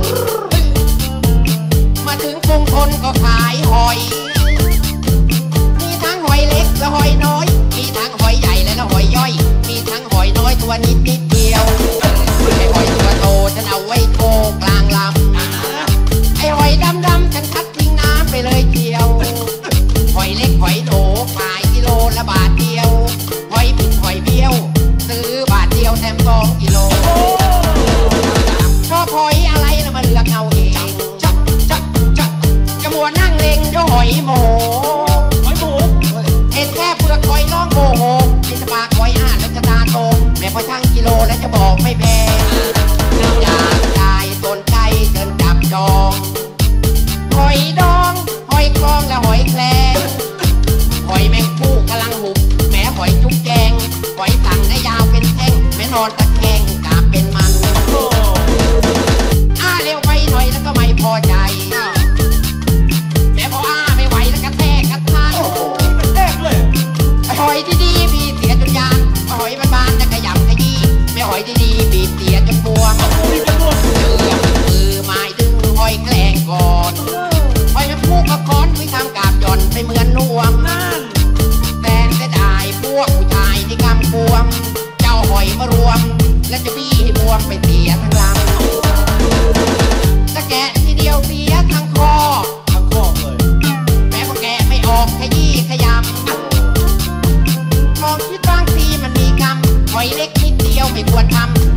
น มาถึงกรุงทนก็ขายหอย มีทั้งหอยเล็กและหอยน้อย มีทั้งหอยใหญ่และหอยย่อย มีทั้งหอยน้อยตัวนิดนิดเดียว ไอหอยตัวโตฉันเอาไว้โชกลางลำ ไอหอยดำดำฉันคัดทิ้งน้ำไปเลยเดียว หอยเล็กหอยโหนขายกิโลละบาทเดียว หอยผิดหอยเบี้ยว ซื้อบาทเดียวแถมสองกิโล เดี๋ยวหอยโมโหอยหมูเห็นแค่เปลือกหอยน้องโมโหกินปากหอยอ่านแล้วจะตาโตแม่พอช่างกิโลแล้วจะบอกไม่แพงอยากได้สนใจเดินจับจองหอยดองหอยคลองและหอยแครงหอยแมงผู้กำลังหุบแม้หอยจุ๊บแจงหอยสั่งได้ยาวเป็นแท่งแม้นอนตะ พี่เสียจนยานหอยมันบานจะขยำขยี้ไม่หอยที่ดีบีบตี ไม่ควรทำ